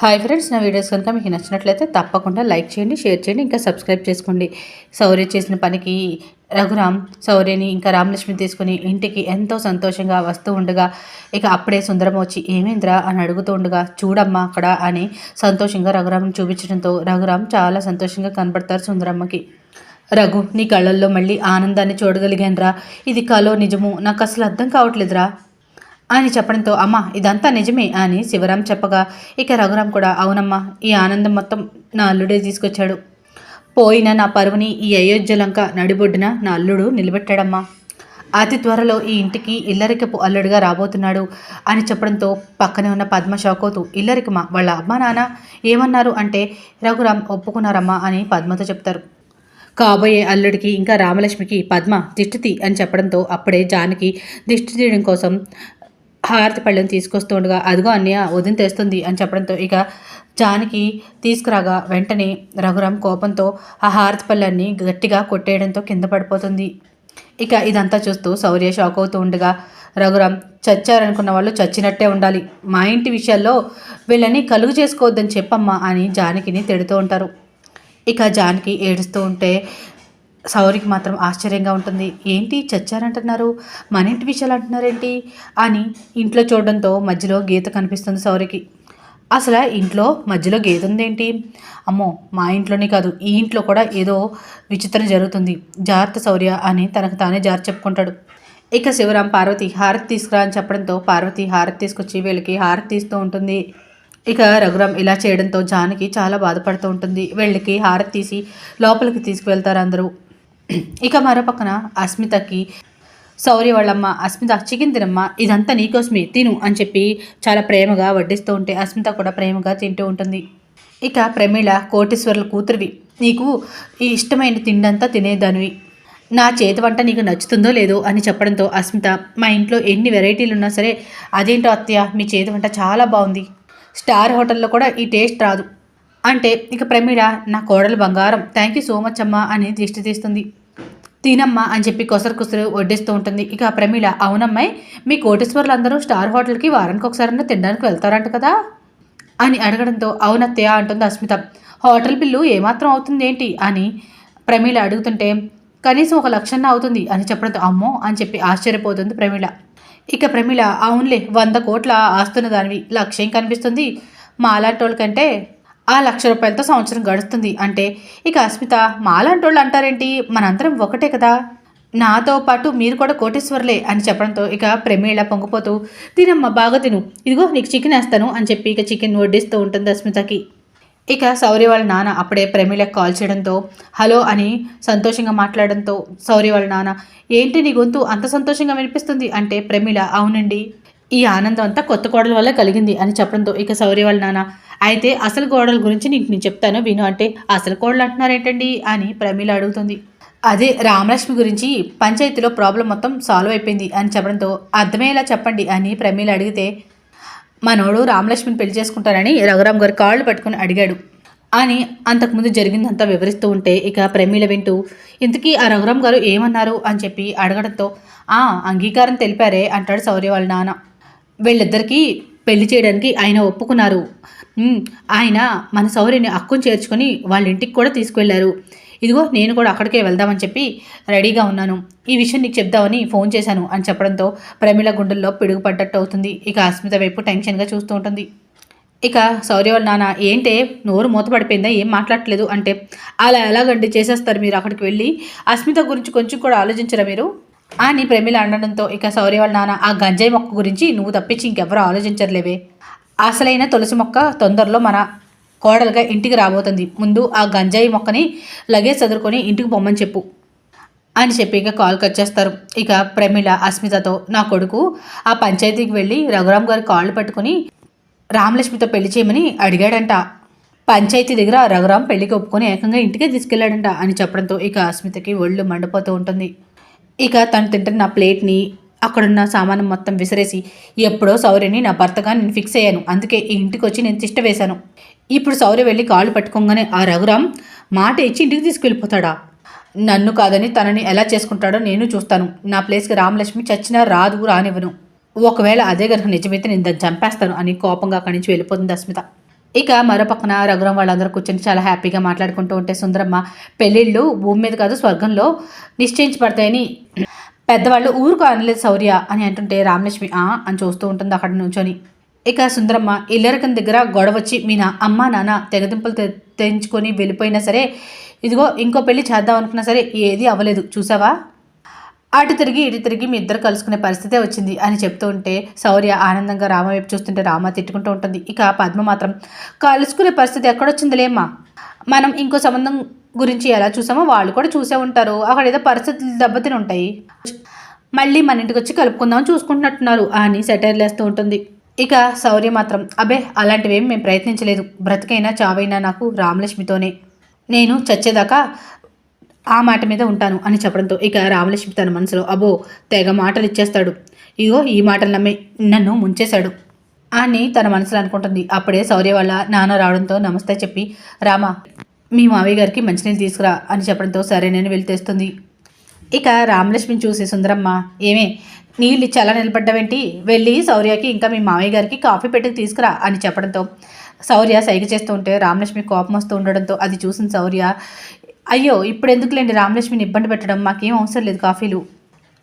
Hi friends నా videos కనుక మీకు నచ్చినట్లయితే తప్పకుండా లైక్ చేయండి షేర్ చేయండి ఇంకా సబ్స్క్రైబ్ చేసుకోండి. శౌర్య చేసిన పనికి రఘురామ్ శౌర్యని ఇంకా రామలక్ష్మి తీసుకుని ఇంటికి ఎంతో సంతోషంగా వస్తూ ఉండగా ఇక అప్పుడే సుందరం వచ్చి ఏమేంద్రా? అని అడుగుతూ ఉండగా చూడమ్మా అక్కడ అని సంతోషంగా రఘురామ్ని చూపించడంతో రఘురామ్ చాలా సంతోషంగా కనపడతారు సుందరమ్మకి. రఘు నీ కళ్ళల్లో మళ్ళీ ఆనందాన్ని చూడగలిగానురా. ఇది కలో నిజము. నాకు అసలు అర్థం కావట్లేదురా. అని చెప్పడంతో అమ్మ ఇదంతా నిజమే అని శివరాం చెప్పగా ఇక రఘురాం కూడా అవునమ్మా ఈ ఆనందం మొత్తం నా అల్లుడే తీసుకొచ్చాడు. పోయిన నా పరువుని ఈ అయోధ్యలంక నడిబొడ్డున నా అల్లుడు నిలబెట్టాడమ్మా. అతి త్వరలో ఈ ఇంటికి ఇల్లరికపు అల్లుడిగా రాబోతున్నాడు అని చెప్పడంతో పక్కనే ఉన్న పద్మ షాక్ అవుతూ ఇల్లరికమ్మ వాళ్ళ అమ్మ నాన్న ఏమన్నారు అంటే రఘురాం ఒప్పుకున్నారమ్మా అని పద్మతో చెప్తారు. కాబోయే అల్లుడికి ఇంకా రామలక్ష్మికి పద్మ దిష్టితి అని చెప్పడంతో అప్పుడే జానకి దిష్టి తీయడం కోసం హారతి పళ్ళెం తీసుకొస్తుండగా అదిగో అన్నయ్య వదిన తెస్తుంది అని చెప్పడంతో ఇక జానకి తీసుకురాగా వెంటనే రఘురామ్ కోపంతో ఆ హారతి పళ్ళాన్ని గట్టిగా కొట్టేయడంతో కింద పడిపోతుంది. ఇక ఇదంతా చూస్తూ శౌర్య షాక్ అవుతూ ఉండగా రఘురామ్ చచ్చారనుకున్న వాళ్ళు చచ్చినట్టే ఉండాలి. మా ఇంటి విషయాల్లో వీళ్ళని కలుగు చేసుకోవద్దని చెప్పమ్మా అని జానకిని తిడుతూ ఉంటారు. ఇక జానకి ఏడుస్తూ ఉంటే సౌరికి మాత్రం ఆశ్చర్యంగా ఉంటుంది. ఏంటి చచ్చారంటున్నారు? మన ఇంటి విషయాలు అంటున్నారేంటి అని ఇంట్లో చూడడంతో మధ్యలో గీత కనిపిస్తుంది సౌరికి అసలు ఇంట్లో మధ్యలో గీత ఉందేంటి? అమ్మో మా ఇంట్లోనే కాదు. ఈ ఇంట్లో కూడా ఏదో విచిత్రం జరుగుతుంది. జాగ్రత్త శౌర్య అని తనకు తానే జాగ్రత్త చెప్పుకుంటాడు. ఇక శివరాం పార్వతి హారతి తీసుకురా అని చెప్పడంతో పార్వతి హారతి తీసుకొచ్చి వీళ్ళకి హారతి తీస్తూ ఉంటుంది. ఇక రఘురామ్ ఇలా చేయడంతో జానకి చాలా బాధపడుతూ ఉంటుంది. వీళ్ళకి హారతి తీసి లోపలికి తీసుకువెళ్తారు అందరూ. ఇక మరో పక్కన అస్మితకి శౌర్య వాళ్ళమ్మ అస్మిత చికెన్ తినమ్మ ఇదంతా నీకోసమే తిను అని చెప్పి చాలా ప్రేమగా వడ్డిస్తూ ఉంటే అస్మిత కూడా ప్రేమగా తింటూ ఉంటుంది. ఇక ప్రమీళ కోటేశ్వర్ల కూతురివి నీకు ఈ ఇష్టమైన తిండంతా తినేదానివి నా చేతి వంట నీకు నచ్చుతుందో లేదో అని చెప్పడంతో అస్మిత మా ఇంట్లో ఎన్ని వెరైటీలు ఉన్నా సరే అదేంటో అత్తయ్య మీ చేతి వంట చాలా బాగుంది. స్టార్ హోటల్లో కూడా ఈ టేస్ట్ రాదు. అంటే ఇక ప్రమీడ నా కోడలు బంగారం థ్యాంక్ యూ సో మచ్ అమ్మా అని దిష్టి తీస్తుంది. తినమ్మా అని చెప్పి కొసరు కొసరు వడ్డిస్తూ ఉంటుంది. ఇక ప్రమీల అవునమ్మాయి మీ కోటేశ్వర్లు అందరూ స్టార్ హోటల్కి వారానికి ఒకసారైనా తినడానికి వెళ్తారంట కదా? అని అడగడంతో అవునత్తయ్య అంటుంది అస్మిత. హోటల్ బిల్లు ఏమాత్రం అవుతుంది ఏంటి? అని ప్రమీల అడుగుతుంటే కనీసం ఒక లక్షన్న అవుతుంది అని చెప్పడంతో అమ్మో అని చెప్పి ఆశ్చర్యపోతుంది ప్రమీల. ఇక ప్రమీల అవునులే వంద కోట్ల ఆస్తున్న దానివి. లక్ష్యం కనిపిస్తుంది? మాలాంటి వాళ్ళకంటే ఆ లక్ష రూపాయలతో సంవత్సరం గడుస్తుంది. అంటే ఇక అస్మిత మాలాంటి వాళ్ళు అంటారేంటి? మనందరం ఒకటే కదా? నాతో పాటు మీరు కూడా కోటేశ్వర్లే అని చెప్పడంతో ఇక ప్రమీళ పొంగిపోతూ తినమ్మా బాగా తిను. ఇదిగో నీకు చికెన్ వేస్తాను అని చెప్పి ఇక చికెన్ వడ్డిస్తూ ఉంటుంది అస్మితకి. ఇక సౌర్య వాళ్ళ నాన్న అప్పుడే ప్రమీలకు కాల్ చేయడంతో హలో అని సంతోషంగా మాట్లాడడంతో సౌర్య వాళ్ళ నాన్న ఏంటి నీ గొంతు అంత సంతోషంగా వినిపిస్తుంది? అంటే ప్రమీల అవునండి. ఈ ఆనందం అంతా కొత్త కోడల వల్ల కలిగింది అని చెప్పడంతో ఇక సౌర్య వాళ్ళ నాన్న అయితే అసలు కోడల గురించి నీకు నేను చెప్తాను విను అంటే అసలు కోడలు అంటున్నారేంటండి అని ప్రమీల అడుగుతుంది. అదే రామలక్ష్మి గురించి పంచాయతీలో ప్రాబ్లం మొత్తం సాల్వ్ అయిపోయింది అని చెప్పడంతో అర్థమయ్యేలా చెప్పండి అని ప్రమీల అడిగితే మనోడు రామలక్ష్మిని పెళ్ళి చేసుకుంటానని రఘురామ్ గారు కాళ్ళు పట్టుకుని అడిగాడు. అని అంతకుముందు జరిగిందంతా వివరిస్తూ ఉంటే ఇక ప్రమీల వింటూ ఇంతకీ ఆ రఘురామ్ గారు ఏమన్నారు? అని చెప్పి అడగడంతో ఆ అంగీకారం తెలిపారే అంటాడు శౌర్య వాళ్ళ నాన్న. వీళ్ళిద్దరికీ పెళ్ళి చేయడానికి ఆయన ఒప్పుకున్నారు. ఆయన మన సౌర్యని అక్కును చేర్చుకొని వాళ్ళ ఇంటికి కూడా తీసుకువెళ్ళారు ఇదిగో నేను కూడా అక్కడికే వెళ్దామని చెప్పి రెడీగా ఉన్నాను. ఈ విషయం నీకు చెప్దామని ఫోన్ చేశాను అని చెప్పడంతో ప్రమిళ గుండెల్లో పిడుగు పడ్డట్టు అవుతుంది. ఇక అస్మిత వైపు టెన్షన్గా చూస్తూ ఉంటుంది. ఇక సౌర్య వాళ్ళ నాన్న ఏంటే నోరు మూతపడిపోయిందా? ఏం మాట్లాడట్లేదు? అంటే అలా ఎలాగండి? చేసేస్తారు మీరు అక్కడికి వెళ్ళి. అస్మిత గురించి కొంచెం కూడా ఆలోచించరా మీరు? అని ప్రమిళ అనడంతో ఇక శౌర్య వాళ్ళ నాన్న ఆ గంజాయి మొక్క గురించి నువ్వు తప్పించి ఇంకెవరూ ఆలోచించర్లేవే. అసలైన తులసి మొక్క తొందరలో మన కోడలుగా ఇంటికి రాబోతుంది. ముందు ఆ గంజాయి మొక్కని లగేజ్ చదువుకొని ఇంటికి పొమ్మని చెప్పు అని చెప్పి ఇక కాల్ కట్ చేస్తారు. ఇక ప్రమిళ అస్మితతో నా కొడుకు ఆ పంచాయతీకి వెళ్ళి రఘురామ్ గారి కాళ్ళు పట్టుకుని రామలక్ష్మితో పెళ్ళి చేయమని అడిగాడంట. పంచాయతీ దగ్గర రఘురామ్ పెళ్ళికి ఒప్పుకొని ఏకంగా ఇంటికే తీసుకెళ్ళాడంట అని చెప్పడంతో ఇక అస్మితకి ఒళ్ళు మండిపోతూ ఉంటుంది. ఇక తను తింటున్న ప్లేట్ని అక్కడున్న సామాను మొత్తం విసిరేసి ఎప్పుడో సౌర్యని నా భర్తగా నేను ఫిక్స్ అయ్యాను. అందుకే ఈ ఇంటికి వచ్చి నేను తిష్ట వేశాను. ఇప్పుడు సౌర్య వెళ్ళి కాళ్ళు పట్టుకోగానే ఆ రఘురామ్ మాట ఇచ్చి ఇంటికి తీసుకెళ్ళిపోతాడా? నన్ను కాదని తనని ఎలా చేసుకుంటాడో నేను చూస్తాను. నా ప్లేస్కి రామలక్ష్మి చచ్చినా రాదు రానివ్వను. ఒకవేళ అదే గనుక నిజమైతే నేను దాన్ని చంపేస్తాను అని కోపంగా అక్కడి నుంచి వెళ్ళిపోతుంది అస్మిత. ఇక మరో పక్కన రఘురం వాళ్ళందరూ కూర్చొని చాలా హ్యాపీగా మాట్లాడుకుంటూ ఉంటే సుందరమ్మ పెళ్ళిళ్ళు భూమి మీద కాదు స్వర్గంలో నిశ్చయించబడతాయని. పెద్దవాళ్ళు ఊరుకు అనలేదు శౌర్య అని అంటుంటే రామలక్ష్మి ఆ అని చూస్తూ ఉంటుంది అక్కడ నుంచొని. ఇక సుందరమ్మ ఇల్లరకం దగ్గర గొడవ వచ్చి మీ నా అమ్మ నాన్న తెగదింపులు తె తెంచుకొని వెళ్ళిపోయినా సరే ఇదిగో ఇంకో పెళ్ళి చేద్దాం అనుకున్నా సరే ఏది అవ్వలేదు. చూసావా? అటు తిరిగి ఇటు తిరిగి మీ ఇద్దరు కలుసుకునే పరిస్థితే వచ్చింది అని చెప్తూ ఉంటే శౌర్య ఆనందంగా రామ వైపు చూస్తుంటే రామ తిట్టుకుంటూ ఉంటుంది. ఇక పద్మ మాత్రం కలుసుకునే పరిస్థితి ఎక్కడొచ్చిందిలేమ్మా? మనం ఇంకో సంబంధం గురించి ఎలా చూసామో వాళ్ళు కూడా చూసే ఉంటారు. అక్కడ ఏదో పరిస్థితులు దెబ్బతిని ఉంటాయి. మళ్ళీ మన ఇంటికి వచ్చి కలుపుకుందామని చూసుకుంటున్నట్టున్నారు అని సెటైర్లేస్తూ ఉంటుంది. ఇక శౌర్య మాత్రం అబే అలాంటివేమి మేము ప్రయత్నించలేదు. బ్రతికైనా చావైనా నాకు రామలక్ష్మితోనే. నేను చచ్చేదాకా ఆ మాట మీద ఉంటాను అని చెప్పడంతో ఇక రామలక్ష్మి తన మనసులో అబో తెగ మాటలు ఇచ్చేస్తాడు ఇగో ఈ మాటలు నమ్మి నన్ను ముంచేశాడు. అని తన మనసులో అనుకుంటుంది. అప్పుడే శౌర్య వాళ్ళ నాన్న రావడంతో నమస్తే చెప్పి రామ మీ మావయ్య గారికి మంచినీళ్ళు తీసుకురా అని చెప్పడంతో సరే నేను వెళ్ళి తెస్తుంది. ఇక రామలక్ష్మిని చూసి సుందరమ్మ ఏమే నీళ్ళు ఇచ్చి అలా నిలబడ్డావేంటి? వెళ్ళి శౌర్యకి ఇంకా మీ మావయ్య గారికి కాఫీ పెట్టి తీసుకురా అని చెప్పడంతో శౌర్య సైగ చేస్తూ ఉంటే రామలక్ష్మి కోపం వస్తూ ఉండడంతో అది చూసిన శౌర్య అయ్యో ఇప్పుడు ఎందుకులేండి రామలక్ష్మిని ఇబ్బంది పెట్టడం? మాకేం అవసరం లేదు కాఫీలు.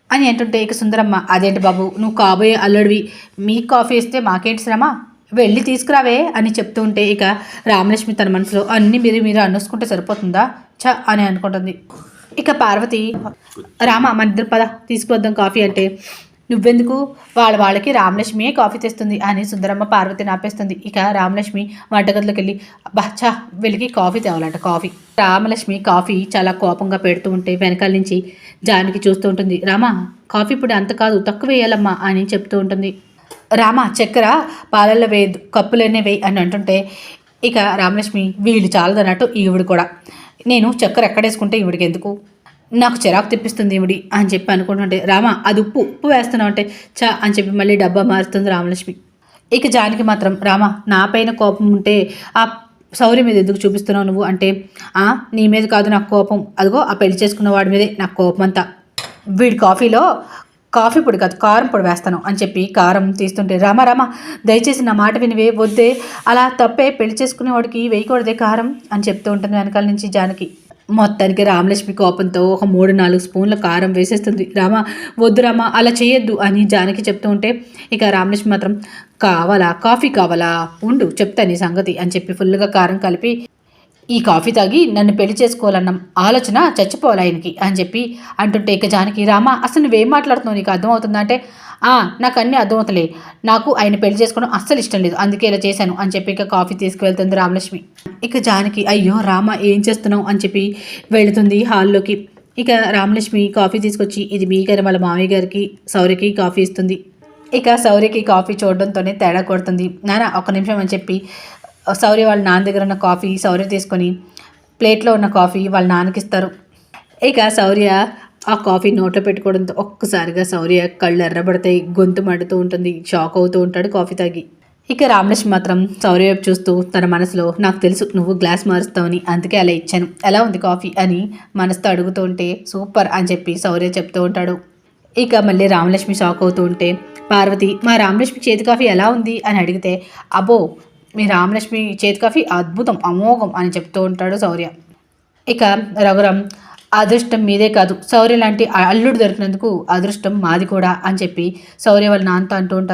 అని అంటుంటే ఇక సుందరమ్మ అదేంటి బాబు నువ్వు కాబోయే అల్లుడివి. మీ కాఫీ ఇస్తే మాకేంటి శ్రమ? వెళ్ళి తీసుకురావే అని చెప్తూ ఉంటే ఇక రామలక్ష్మి తన మనసులో అన్ని మీరు మీరు అన్నసుకుంటే సరిపోతుందా? చ అని అనుకుంటుంది. ఇక పార్వతి రామ మన ఇద్దరు పద తీసుకువద్దాం కాఫీ అంటే నువ్వెందుకు? వాళ్ళ వాళ్ళకి రామలక్ష్మియే కాఫీ తెస్తుంది అని సుందరమ్మ పార్వతిని ఆపేస్తుంది. ఇక రామలక్ష్మి వంటగదిలోకి వెళ్ళి బచ్చా వెళ్ళి కాఫీ తేవాలంట కాఫీ. రామలక్ష్మి కాఫీ చాలా కోపంగా పెడుతూ ఉంటే వెనకాల నుంచి జానికి చూస్తూ ఉంటుంది. రామా కాఫీ ఇప్పుడు అంత కాదు తక్కువ వేయాలమ్మా అని చెప్తూ ఉంటుంది. రామ చక్కెర పాలల్లో వేయద్దు కప్పులోనే వేయి అని అంటుంటే ఇక రామలక్ష్మి వీళ్ళు చాలదన్నట్టు ఈవిడు కూడా. నేను చక్కెర ఎక్కడేసుకుంటే ఈవిడికి ఎందుకు? నాకు చిరాకు తెప్పిస్తుంది ఏమిడి అని చెప్పి అనుకుంటుంటే రామ అది ఉప్పు ఉప్పు వేస్తున్నావు అంటే చా అని చెప్పి మళ్ళీ డబ్బా మారుతుంది రామలక్ష్మి. ఇక జానికి మాత్రం రామ నా పైన కోపం ఉంటే ఆ సౌర్య మీద ఎందుకు చూపిస్తున్నావు నువ్వు అంటే ఆ నీ మీద కాదు నాకు కోపం. అదిగో ఆ పెళ్ళి చేసుకున్న వాడి మీదే నాకు కోపం అంతా వీడి కాఫీలో కాఫీ పొడి కాదు కారం పొడి వేస్తాను అని చెప్పి కారం తీస్తుంటే రామ రామ దయచేసి నా మాట వినివే వద్దే. అలా తప్పే పెళ్ళి చేసుకునేవాడికి వేయకూడదే కారం అని చెప్తూ ఉంటుంది వెనకాల నుంచి జానకి. మొత్తానికి రామలక్ష్మి కోపంతో ఒక మూడు నాలుగు స్పూన్ల కారం వేసేస్తుంది. రామ వద్దు రామ అలా చేయొద్దు అని జానకి చెప్తూ ఉంటే ఇక రామలక్ష్మి మాత్రం కావాలా? కాఫీ కావాలా? ఉండు చెప్తాను ఈ సంగతి అని చెప్పి ఫుల్గా కారం కలిపి ఈ కాఫీ తాగి నన్ను పెళ్ళి చేసుకోవాలన్న ఆలోచన చచ్చిపోవాలి ఆయనకి అని చెప్పి అంటుంటే ఇక జానకి రామ అసలు నువ్వేం మాట్లాడుతున్నావు? నీకు అర్థమవుతుందా? అంటే నాకు అన్నీ అర్థమవుతలే. నాకు ఆయన పెళ్ళి చేసుకోవడం అస్సలు ఇష్టం లేదు. అందుకే ఇలా చేశాను. అని చెప్పి ఇక కాఫీ తీసుకువెళ్తుంది రామలక్ష్మి. ఇక జానకి అయ్యో రామ ఏం చేస్తున్నావు? అని చెప్పి వెళుతుంది హాల్లోకి. ఇక రామలక్ష్మి కాఫీ తీసుకొచ్చి ఇది మీ గారి వాళ్ళ మామయ్య గారికి సౌర్యకి కాఫీ ఇస్తుంది. ఇక సౌర్యకి కాఫీ చూడడంతోనే తేడా కొడుతుంది. నానా ఒక నిమిషం అని చెప్పి సౌర్య వాళ్ళ నాన్న దగ్గర ఉన్న కాఫీ సౌర్య తీసుకొని ప్లేట్లో ఉన్న కాఫీ వాళ్ళ నాన్నకి ఇస్తారు. ఇక శౌర్య ఆ కాఫీ నోట్లో పెట్టుకోవడంతో ఒక్కసారిగా శౌర్య కళ్ళు ఎర్రబడతాయి గొంతు మడుతూ ఉంటుంది షాక్ అవుతూ ఉంటాడు కాఫీ తాగి. ఇక రామలక్ష్మి మాత్రం సౌర్య వైపు చూస్తూ తన మనసులో నాకు తెలుసు నువ్వు గ్లాస్ మారుస్తావని అందుకే అలా ఇచ్చాను. ఎలా ఉంది కాఫీ? అని మనసుతో అడుగుతూ ఉంటే సూపర్ అని చెప్పి సౌర్య చెప్తూ ఉంటాడు. ఇక మళ్ళీ రామలక్ష్మి షాక్ అవుతూ ఉంటే పార్వతి మా రామలక్ష్మి చేతి కాఫీ ఎలా ఉంది? అని అడిగితే అబో మీ రామలక్ష్మి చేతి కాఫీ అద్భుతం అమోఘం అని చెప్తూ ఉంటాడు శౌర్య. ఇక రఘురామ్ అదృష్టం మీదే కాదు శౌర్య లాంటి అల్లుడు దొరికినందుకు అదృష్టం మాది కూడా అని చెప్పి శౌర్య వాళ్ళ నాన్నతో అంటూ ఉంటారు.